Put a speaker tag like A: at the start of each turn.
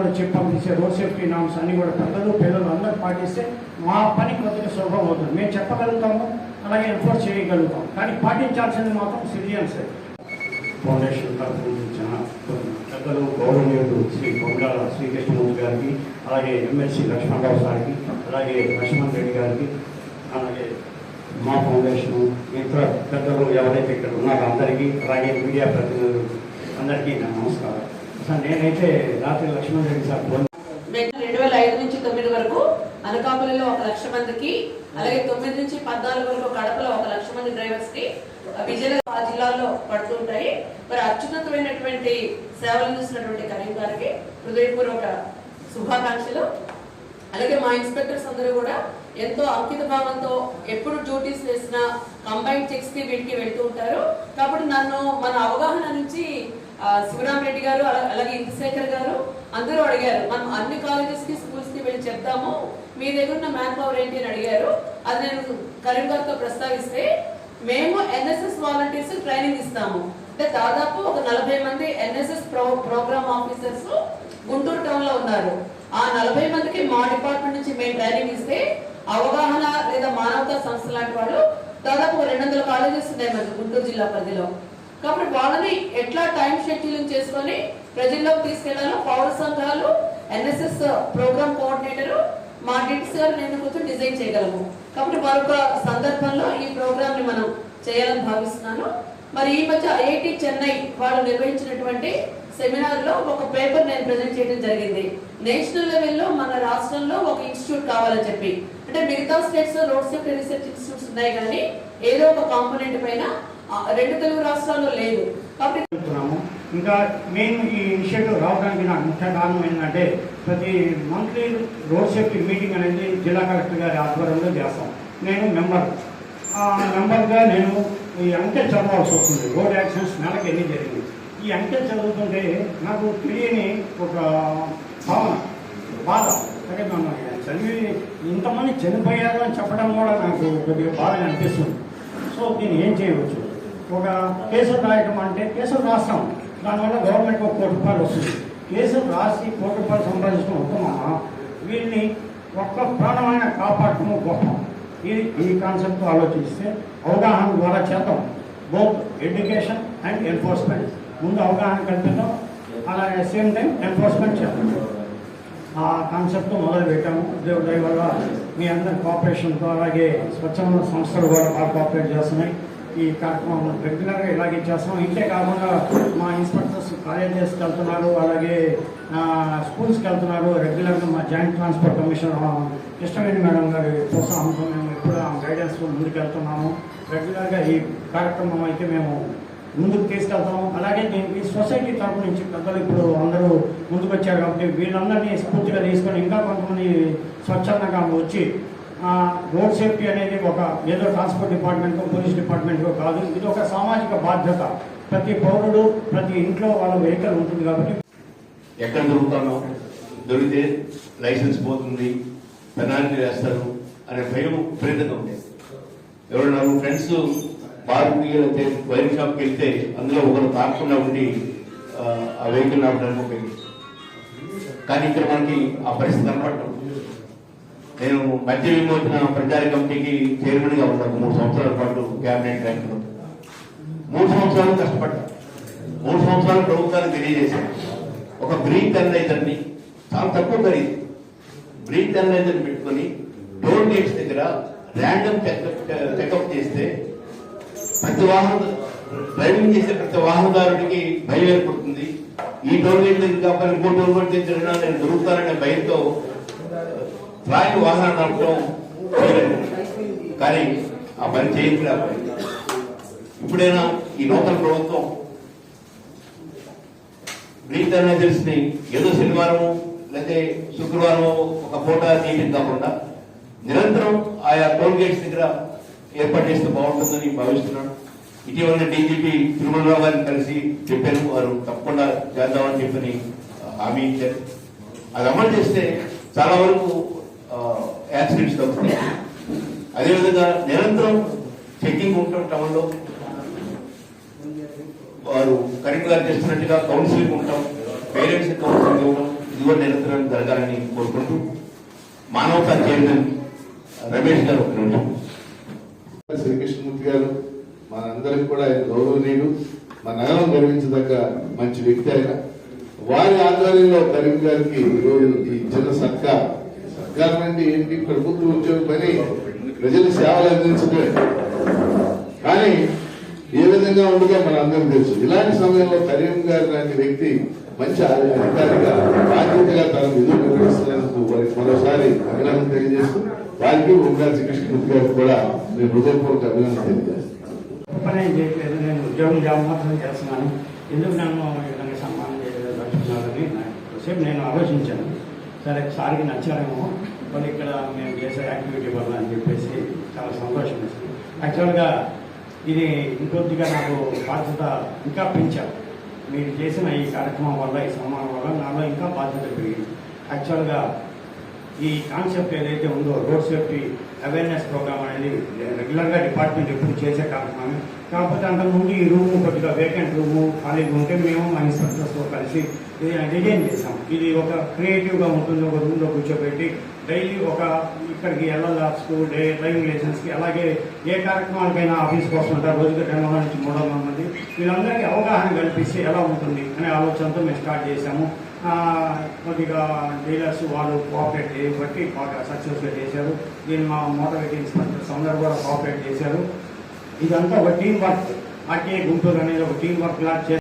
A: కూడా చెప్పి పంపిస్తే రోడ్ సేఫ్టీ నామ్స్ అన్ని కూడా పెద్దలు పిల్లలు అందరూ పాటిస్తే మా పని కొద్దిగా సులభం అవుతుంది. మేము చెప్పగలుగుతాము అలాగే ఎన్ఫోర్స్ చేయగలుగుతాం కానీ పాటించాల్సింది మాత్రం సిటిజన్స్ ఫౌండేషన్ తరఫు నుంచి పెద్దలు గౌరవనీయుడు శ్రీ బొమ్మల శ్రీకృష్ణమూర్తి గారికి అలాగే ఎమ్మెల్సీ లక్ష్మణరావు సార్కి అలాగే లక్ష్మణ్ రెడ్డి గారికి అలాగే మా ఫౌండేషన్ ఇతర పెద్దలు ఎవరైతే ఇక్కడ ఉన్నారో అందరికీ అలాగే మీడియా ప్రతినిధులు అందరికీ నా నమస్కారం. నేనైతే రాత్రి లక్ష్మణ్ రెడ్డి సార్ ఫోన్
B: రెండు వేల ఐదు నుంచి తొమ్మిది వరకు అనకాపల్లిలో ఒక లక్ష మందికి అలాగే తొమ్మిది నుంచి పద్నాలుగు వరకు కడపలో ఒక లక్ష మంది డ్రైవర్స్కి విజయనగరం ఆ జిల్లాలో పడుతుంటాయి మరి అత్యున్నతమైనటువంటి సేవలు అందిస్తున్నటువంటి కరీం గారికి హృదయపూర్వక శుభాకాంక్షలు. అలాగే మా ఇన్స్పెక్టర్స్ అందరూ కూడా ఎంతో అంకిత భావంతో ఎప్పుడు డ్యూటీస్ వేసినా కంబైన్ చెక్స్కి వీటికి వెళ్తూ ఉంటారు. కాబట్టి నన్ను మన అవగాహన నుంచి రెడ్డి గారు అలా- అలాగే ఇంద్రశేఖర్ గారు అందరూ అడిగారు మనం అన్ని కాలేజెస్కి స్కూల్స్కి వెళ్ళి చెప్తాము. మీ దగ్గర ఉన్న మ్యాన్ పవర్ ఏంటి? అని అడిగారు. అది నేను కరీం గారితో ప్రస్తావిస్తే మేము ఎన్ఎస్ఎస్ వాలంటీర్స్ ట్రైనింగ్ ఇస్తాము. అంటే దాదాపు ఒక నలభై మంది NSS pro program officers Guntur టౌన్లో ఉన్నారు. ఆ నలభై మందికి మా డిపార్ట్మెంట్ నుంచి మేము ట్రైనింగ్ ఇస్తే అవగాహన లేదా మానవతా సంస్థ లాంటి వాళ్ళు దాదాపు రెండు వందల కాలేజెస్ ఉన్నాయి మనకు గుంటూరు జిల్లా పరిధిలో. కాబట్టి వాళ్ళని ఎట్లా టైం షెడ్యూలింగ్ చేసుకొని ప్రజల్లోకి తీసుకెళ్ళాలో పౌర సంఘాలు ఎన్ఎస్ఎస్ ప్రోగ్రామ్ కోఆర్డినేటర్ మా డిట్స్ గారు నేను కొంచెం డిజైన్ చేయగలము. కాబట్టి మరొక సందర్భంలో ఈ ప్రోగ్రామ్ని మనం చేయాలని భావిస్తున్నాను. మరి ఈ మధ్య ఐఐటి చెన్నై వాళ్ళు నిర్వహించినటువంటి సెమినార్లో ఒక పేపర్ నేను ప్రజెంట్ చేయడం జరిగింది. నేషనల్ లెవెల్లో మన రాష్ట్రంలో ఒక ఇన్స్టిట్యూట్ కావాలని చెప్పి. అంటే మిగతా స్టేట్స్లో రోడ్ సేఫ్టీ రీసెర్చ్ ఇన్స్టిట్యూట్స్ ఉన్నాయి కానీ ఏదో ఒక కాంపోనెంట్ పైన రెండు తెలుగు రాష్ట్రాల్లో లేదు కాబట్టి
A: చెప్తున్నాము. ఇంకా మేము ఈ ఇనిషియేటివ్ రావడానికి నాకు ముఖ్య కారణం ఏంటంటే ప్రతి మంత్లీ రోడ్ సేఫ్టీ మీటింగ్ అనేది జిల్లా కలెక్టర్ గారి ఆధ్వర్యంలో చేస్తాం. నేను మెంబర్. ఆ మెంబర్గా నేను ఈ అంకె చదవాల్సి వస్తుంది. రోడ్ యాక్సిడెంట్స్ నెలకి ఎన్ని జరిగింది ఈ అంకె చదువుతుంటే నాకు తెలియని ఒక భావన బాధ. అంటే మనం చదివి ఇంతమంది చనిపోయారు అని చెప్పడం కూడా నాకు కొద్దిగా బాధగా అనిపిస్తుంది. సో దీన్ని ఏం చేయవచ్చు? ఒక కేసులు రాయటం అంటే కేసులు రాస్తాం. దానివల్ల గవర్నమెంట్ ఒక కోటి రూపాయలు వస్తుంది. కేసులు రాసి కోటి రూపాయలు సంపాదించడం ఉత్తమమా? వీళ్ళని ఒక్క ప్రాణమైన కాపాడటము గొప్ప. ఇది ఈ కాన్సెప్ట్ ఆలోచిస్తే అవగాహన ద్వారా చేద్దాం. Both education and enforcement. ముందు అవగాహన కల్పిద్దాం. అలాగే సేమ్ టైం ఎన్ఫోర్స్మెంట్ చేద్దాం. ఆ కాన్సెప్ట్ మొదలు పెట్టాము. దేవుడి వల్ల మీ అందరి కోఆపరేషన్తో అలాగే స్వచ్ఛంద సంస్థలు కూడా బాగా కోఆపరేట్ చేస్తున్నాయి. ఈ కార్యక్రమం రెగ్యులర్గా ఇలాగే చేస్తాం. ఇంతే కాకుండా మా ఇన్స్పెక్టర్స్ కాలేజెస్కి వెళ్తున్నారు అలాగే స్కూల్స్కి వెళ్తున్నారు రెగ్యులర్గా మా joint transport commissioner Krishnaveni madam గారి ప్రోత్సాహంతో మేము ఎప్పుడు ఆ గైడెన్స్లో ముందుకెళ్తున్నాము రెగ్యులర్గా ఈ కార్యక్రమం అయితే మేము ముందుకు తీసుకెళ్తాము. అలాగే దీనికి సొసైటీ తరపు నుంచి పెద్దలు ఇప్పుడు అందరూ ముందుకు వచ్చారు కాబట్టి వీళ్ళందరినీ స్ఫూర్తిగా తీసుకొని ఇంకా కొంతమంది స్వచ్ఛందంగా వచ్చి రోడ్ సేఫ్టీ అనేది ఒక ఏదో ట్రాన్స్పోర్ట్ డిపార్ట్మెంట్ పోలీస్ డిపార్ట్మెంట్ కాదు. ఇది ఒక సామాజిక బాధ్యత. ప్రతి పౌరుడు ప్రతి ఇంట్లో వాళ్ళ వెహికల్ ఉంటుంది కాబట్టి.
C: ఎక్కడ దొరుకుతానో దొరికితే లైసెన్స్ పోతుంది పెనాల్టీ వేస్తారు అనే భయం విపరీతంగా ఉండేది నాకు ఫ్రెండ్స్ బార్కి వెళ్తే వైన్ షాప్కి వెళ్తే అందులో ఒకరు తాకుండా ఉండి ఆ, వెహికల్ ఆపడానికి ఉపయోగిస్తారు. కానీ ఇక్కడ మనకి ఆ పరిస్థితి కనపడటం. నేను మద్య విమోచన ప్రచార కమిటీకి చైర్మన్గా ఉన్నాను మూడు సంవత్సరాల పాటు క్యాబినెట్ ర్యాంకులో మూడు సంవత్సరాలు కష్టపడ్డా. మూడు సంవత్సరాలు ప్రభుత్వానికి తెలియజేశాను. ఒక బ్రీత్ అనలైజర్ చాలా తక్కువ ఖరీదు. బ్రీత్ అనలైజర్ పెట్టుకొని టోల్ గేట్స్ దగ్గర ర్యాండమ్ చెకప్ చేస్తే ప్రతి వాహన డ్రైవింగ్ చేసే ప్రతి వాహనదారుడికి భయం ఏర్పడుతుంది. ఈ టోల్ గేట్ దగ్గర కాకపోతే ఇంకో టోల్ గేట్ దగ్గర నేను దొరుకుతాననే భయంతో ట్రాయల్ వాహనాలు నడపడం కానీ ఆ పని చేయించలేకపోయింది. ఇప్పుడైనా ఈ నూతన ప్రభుత్వం బ్రీత్ అనేజర్స్ని ఏదో శనివారం లేకపోతే శుక్రవారం ఒక పూట తీయడం కాకుండా నిరంతరం ఆయా టోల్ గేట్స్ దగ్గర ఏర్పాటు చేస్తే బాగుంటుందని భావిస్తున్నాను. ఇటీవల డీజీపీ తిరుమలరావు గారిని కలిసి చెప్పాను వారు తప్పకుండా చేద్దామని చెప్పని హామీ ఇచ్చారు. అది అమలు చేస్తే చాలా వరకు యాక్సిడెంట్స్ తగ్గుతాయి అదేవిధంగా నిరంతరం చెక్కింగ్ ఉంటాం టౌన్లో వారు కరీం గారు చేస్తున్నట్టుగా కౌన్సిలింగ్ ఉంటాం పేరెంట్స్ కౌన్సిలింగ్ ఇవ్వడం ఇది కూడా నిరంతరం జరగాలని కోరుకుంటూ మానవతా చైర్మన్ రమేష్ గారు ఒక నిమిషం.
D: శ్రీకృష్ణమూర్తి గారు మనందరికి కూడా ఆయన గౌరవనీయుడు. మన నగరం గర్వించదగ్గ మంచి వ్యక్తి ఆయన. వారి ఆధ్వర్యంలో కరీం గారికి ఈరోజు ఈ చిన్న సత్కారం సత్కారం అంటే ఏంటి? ప్రభుత్వ ఉద్యోగ పని ప్రజలు సేవలు అందించడమే కానీ ఏ విధంగా ఉండగా మన అందరికీ తెలుసు. ఇలాంటి సమయంలో కరీం గారు లాంటి వ్యక్తి మంచి అధికారిగా బాధ్యతగా తన విధులు నిర్వహిస్తున్నందుకు వారికి మరోసారి అభినందన తెలియజేస్తూ వారికి ఉండాల్సి కృష్ణమూర్తి గారికి కూడా నేను హృదయపూర్వక అభినందన తెలియజేస్తాను.
A: నేను ఉద్యోగం జాబ్ మాత్రం చేస్తున్నాను. ఎందుకు నన్ను ఈ విధంగా సన్మానం చేయలేదు నేను ఆలోచించాను. సరే సార్కి నచ్చారేమో మరి ఇక్కడ మేము చేసే యాక్టివిటీ వల్ల అని చెప్పేసి చాలా సంతోషం వేసింది. యాక్చువల్గా ఇది ఇంకొద్దిగా నాకు బాధ్యత ఇంకా పెంచారు. మీరు చేసిన ఈ కార్యక్రమం వల్ల ఈ సన్మానం వల్ల నాలో ఇంకా బాధ్యత పెరిగింది. యాక్చువల్గా ఈ కాన్సెప్ట్ ఏదైతే ఉందో రోడ్ సేఫ్టీ అవేర్నెస్ ప్రోగ్రామ్ అనేది రెగ్యులర్గా డిపార్ట్మెంట్ ఎప్పుడు చేసే కార్యక్రమం కాకపోతే అంతకుముందు ఈ రూమ్ కొద్దిగా వేకెంట్ రూము ఖాళీగా ఉంటే మేము మా ఇన్స్ట్రక్టర్స్తో కలిసి డిజైన్ చేసాం ఇది ఒక క్రియేటివ్గా ఉంటుంది ఒక రూమ్లో కూర్చోబెట్టి డైలీ ఒక ఇక్కడికి ఎల్ఎల్ఆర్స్కు డే డ్రైవింగ్ లైసెన్స్కి అలాగే ఏ కార్యక్రమాలకైనా ఆఫీస్కి వస్తుంటారు రోజుకి రెండు వందల నుంచి మూడు వందల మంది. వీళ్ళందరికీ అవగాహన కల్పిస్తే ఎలా ఉంటుంది అనే ఆలోచనతో మేము స్టార్ట్ చేశాము. కొద్దిగా డీలర్స్ వాళ్ళు కోఆపరేట్ చేయబట్టి బాగా సక్సెస్గా చేశారు. దీన్ని మా మోటార్ వెహికల్ అందరూ కూడా కోఆపరేట్ చేశారు. ఇదంతా ఒక టీం వర్క్. ఆర్టీఏ గుంటూరు అనేది ఒక టీం వర్క్ లా చేసి